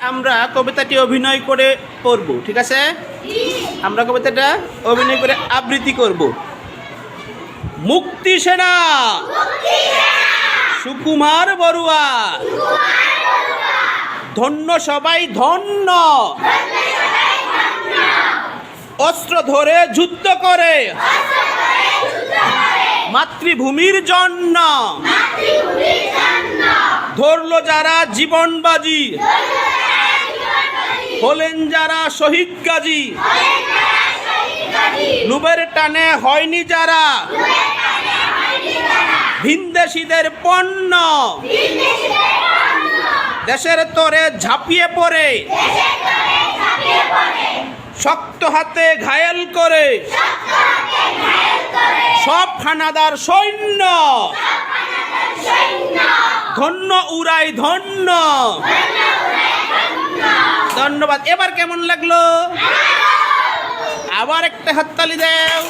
আমরা কবিতাটি অভিনয় করে পড়ব ঠিক আছে? আমরা কবিতাটা অভিনয় করে আবৃত্তি করব। মুক্তি সেনা! সুকুমার বড়ুয়া! ধন্য সবাই ধন্য! অস্ত্র ধরে যুদ্ধ করে। মাতৃভূমির জন্য। ধরল যারা জীবনবাজি হলেন যারা শহীদ গাজী লুবের টানে হয়নি যারা। ভিনদেশীদের পণ্য। দেশের তরে ঝাঁপিয়ে পড়ে। শক্ত হাতে ঘায়েল করে। সব খানাদার সৈন্য। ধন্য উড়াই ধন্য। ধন্যবাদ। এবার কেমন লাগল? আবার একটা হাততালি দেও।